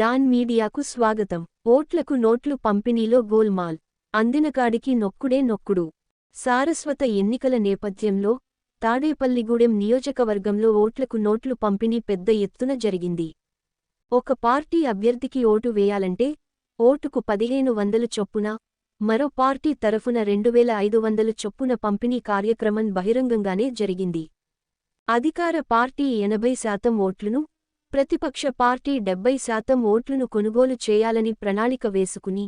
Don మీడియాకు స్వాగతం. ఓట్లకు నోట్లు పంపిణీలో గోల్మాల్. అందినకాడికి నొక్కుడే నొక్కుడు. సారస్వత ఎన్నికల నేపథ్యంలో తాడేపల్లిగూడెం నియోజకవర్గంలో ఓట్లకు నోట్లు పంపిణీ పెద్ద ఎత్తున జరిగింది. ఒక పార్టీ అభ్యర్థికి ఓటు వేయాలంటే ఓటుకు పదిహేను వందలు చొప్పున మరో పార్టీ తరఫున రెండువేల ఐదు వందలు చొప్పున పంపిణీ కార్యక్రమం బహిరంగంగానే జరిగింది. అధికార పార్టీ ఎనభై శాతం ఓట్లును ప్రతిపక్ష పార్టీ డెబ్బై శాతం ఓట్లును కొనుగోలు చేయాలని ప్రణాళిక వేసుకుని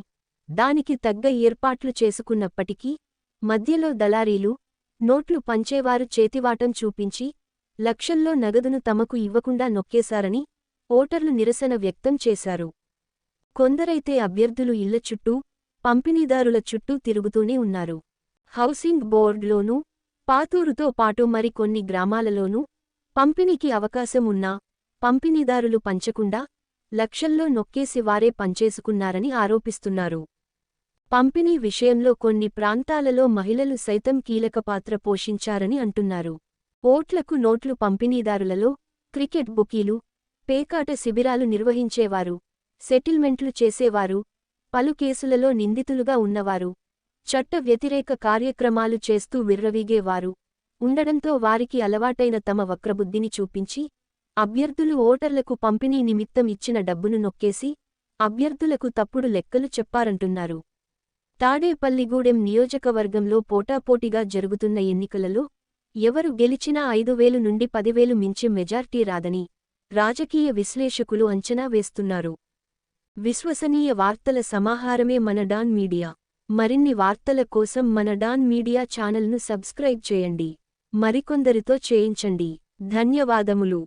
దానికి తగ్గ ఏర్పాట్లు చేసుకున్నప్పటికీ మధ్యలో దళారీలు నోట్లు పంచేవారు చేతివాటం చూపించి లక్షల్లో నగదును తమకు ఇవ్వకుండా నొక్కేశారని ఓటర్లు నిరసన వ్యక్తం చేశారు. కొందరైతే అభ్యర్థులు ఇళ్ళ చుట్టూ పంపిణీదారుల చుట్టూ తిరుగుతూనే ఉన్నారు. హౌసింగ్ బోర్డులోనూ పాతూరుతో పాటు మరికొన్ని గ్రామాలలోనూ పంపిణీకి అవకాశం ఉన్నా పంపిణీదారులు పంచకుండా లక్షల్లో నొక్కేసి వారే పంచేసుకున్నారని ఆరోపిస్తున్నారు. పంపిణీ విషయంలో కొన్ని ప్రాంతాలలో మహిళలు సైతం కీలక పాత్ర పోషించారని అంటున్నారు. ఓట్లకు నోట్లు పంపిణీదారులలో క్రికెట్ బుకీలు పేకాట శిబిరాలు నిర్వహించేవారు సెటిల్మెంట్లు చేసేవారు పలు కేసులలో నిందితులుగా ఉన్నవారు చట్ట వ్యతిరేక కార్యక్రమాలు చేస్తూ విర్రవీగేవారు ఉండడంతో వారికి అలవాటైన తమ వక్రబుద్ధిని చూపించి అభ్యర్థులు ఓటర్లకు పంపిణీ నిమిత్తం ఇచ్చిన డబ్బును నొక్కేసి అభ్యర్థులకు తప్పుడు లెక్కలు చెప్పారంటున్నారు. తాడేపల్లిగూడెం నియోజకవర్గంలో పోటాపోటీగా జరుగుతున్న ఎన్నికలలో ఎవరు గెలిచినా ఐదు వేలు నుండి పదివేలు మించి మెజార్టీ రాదని రాజకీయ విశ్లేషకులు అంచనా వేస్తున్నారు. విశ్వసనీయ వార్తల సమాహారమే మన డాన్ మీడియా. మరిన్ని వార్తల కోసం మన డాన్ మీడియా ఛానల్ను సబ్స్క్రైబ్ చేయండి. మరికొందరితో చేయించండి. ధన్యవాదములు.